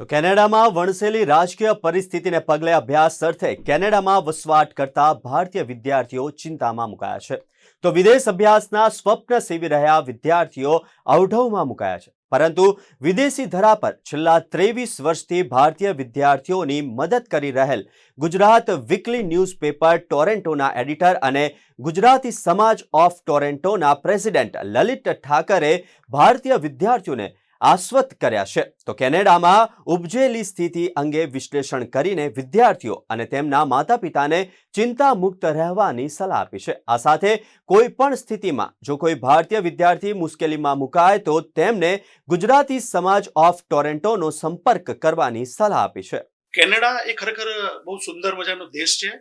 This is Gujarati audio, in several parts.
તો કેનેડામાં વણસેલી રાજકીય પરિસ્થિતિને પગલે અભ્યાસ અર્થે કેનેડામાં વસવાટ કરતા ભારતીય વિદ્યાર્થીઓ ચિંતામાં મુકાયા છે. તો વિદેશ અભ્યાસના સ્વપ્ન સેવી રહ્યા વિદ્યાર્થીઓ અવઢવમાં મુકાયા છે. પરંતુ વિદેશી ધરા પર છેલ્લા ત્રેવીસ વર્ષથી ભારતીય વિદ્યાર્થીઓની મદદ કરી રહેલ ગુજરાત વીકલી ન્યૂઝપેપર ટોરેન્ટોના એડિટર અને ગુજરાતી સમાજ ઓફ ટોરેન્ટોના પ્રેસિડેન્ટ લલિત ઠાકરે ભારતીય વિદ્યાર્થીઓને આશ્વત કર્યા છે. તો કેનેડામાં ઉપજેલી સ્થિતિ અંગે વિશ્લેષણ કરીને વિદ્યાર્થીઓ અને તેમના માતા પિતાને ચિંતામુક્ત રહેવાની સલાહ આપી છે. આ સાથે કોઈ પણ સ્થિતિમાં જો કોઈ ભારતીય વિદ્યાર્થી મુશ્કેલીમાં મુકાય તો તેમને ગુજરાતી સમાજ ઓફ ટોરેન્ટોનો સંપર્ક કરવાની સલાહ આપી છે. કેનેડા એ ખરેખર બહુ સુંદર મજાનો દેશ છે.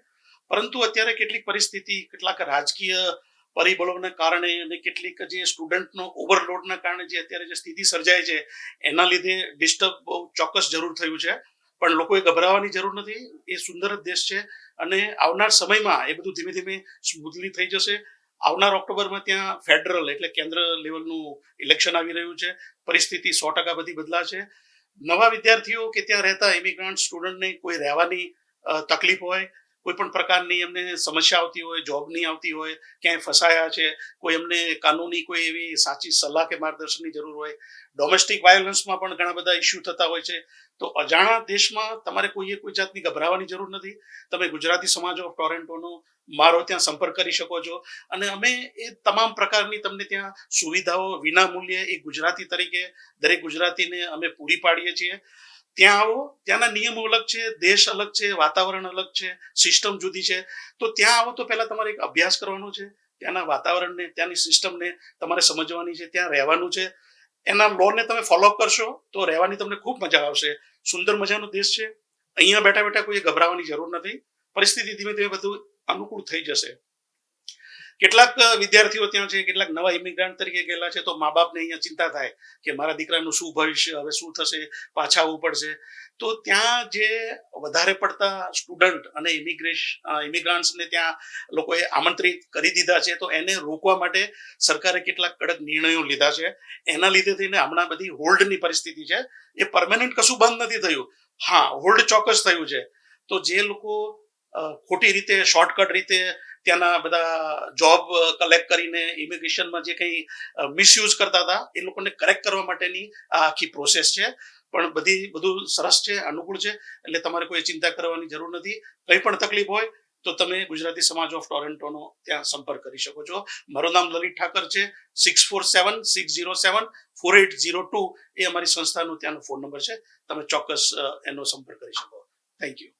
પરંતુ અત્યારે કેટલીક પરિસ્થિતિ, કેટલાક રાજકીય પરિબળોને કારણે અને કેટલીક જે સ્ટુડન્ટનો ઓવરલોડના કારણે જે અત્યારે જે સ્થિતિ સર્જાય છે, એના લીધે ડિસ્ટર્બ બહુ ચોક્કસ જરૂર થયું છે. પણ લોકોએ ગભરાવાની જરૂર નથી. એ સુંદર દેશ છે અને આવનાર સમયમાં એ બધું ધીમે ધીમે સ્મૂથલી થઈ જશે. આવનાર ઓક્ટોબરમાં ત્યાં ફેડરલ એટલે કેન્દ્ર લેવલનું ઇલેક્શન આવી રહ્યું છે. પરિસ્થિતિ સો ટકા બધી બદલાશે. નવા વિદ્યાર્થીઓ કે ત્યાં રહેતા ઇમિગ્રાન્ટ સ્ટુડન્ટને કોઈ રહેવાની તકલીફ હોય કોઈ પણ પ્રકારની એમને સમસ્યા આવતી હોય જોબ નહીં આવતી હોય, ક્યાંય ફસાયા છે, કોઈ એમને કાનૂની કોઈ એવી સાચી સલાહ કે માર્ગદર્શનની જરૂર હોય ડોમેસ્ટિક વાયોલન્સમાં પણ ઘણા બધા ઇસ્યુ થતા હોય છે. તો અજાણા દેશમાં તમારે કોઈએ કોઈ જાતની ગભરાવાની જરૂર નથી. તમે ગુજરાતી સમાજ ઓફ ટોરેન્ટોનો મારો ત્યાં સંપર્ક કરી શકો છો. અને અમે એ તમામ પ્રકારની તમને ત્યાં સુવિધાઓ વિના મૂલ્યે એક ગુજરાતી તરીકે દરેક ગુજરાતીને અમે પૂરી પાડીએ છીએ. ત્યાં આવો. ત્યાંના નિયમો અલગ છે, દેશ અલગ છે, વાતાવરણ અલગ છે સિસ્ટમ જુદી છે. તો ત્યાં આવો તો પહેલા તમારે એક અભ્યાસ કરવાનો છે. ત્યાંના વાતાવરણને, ત્યાંની સિસ્ટમને તમારે સમજવાની છે, ત્યાં રહેવાનું છે. એના લોને તમે ફોલોઅપ કરશો તો રહેવાની તમને ખૂબ મજા આવશે. સુંદર મજાનો દેશ છે. અહીંયા બેઠા બેઠા કોઈ ગભરાવાની જરૂર નથી. પરિસ્થિતિ ધીમે ધીમે બધું અનુકૂળ થઈ જશે. કેટલાક વિદ્યાર્થીઓ ત્યાં છે, કેટલાક નવા ઇમિગ્રાન્ટ તરીકે ગયેલા છે, તો મા બાપને અહીંયા ચિંતા થાય કે મારા દીકરાનું શું ભવિષ્ય, હવે શું થશે, પાછા આવવું પડશે. તો ત્યાં જે વધારે પડતા સ્ટુડન્ટ અને ઇમિગ્રેશન ઇમિગ્રાન્ટ્સને ત્યાં લોકોએ આમંત્રિત કરી દીધા છે, તો એને રોકવા માટે સરકારે કેટલાક કડક નિર્ણયો લીધા છે. એના લીધે થઈને હમણાં બધી હોલ્ડની પરિસ્થિતિ છે. એ પરમેનન્ટ કશું બંધ નથી થયું. હા, હોલ્ડ ચોક્કસ થયું છે. તો જે લોકો ખોટી રીતે શોર્ટકટ રીતે ત્યાંના બધા જોબ કલેક્ટ કરીને ઇમિગ્રેશનમાં જે કંઈ મિસયુઝ કરતા હતા, એ લોકોને કરેક્ટ કરવા માટેની આ આખી પ્રોસેસ છે. પણ બધી, બધું સરસ છે, અનુકૂળ છે, એટલે તમારે કોઈ ચિંતા કરવાની જરૂર નથી. કંઈ પણ તકલીફ હોય, તો તમે ગુજરાતી સમાજ ઓફ ટોરેન્ટોનો ત્યાં સંપર્ક કરી શકો છો. મારું નામ લલિત ઠાકર છે six four seven six zero seven four eight zero two એ અમારી સંસ્થાનો ત્યાંનો ફોન નંબર છે. તમે ચોક્કસ એનો સંપર્ક કરી શકો. Thank you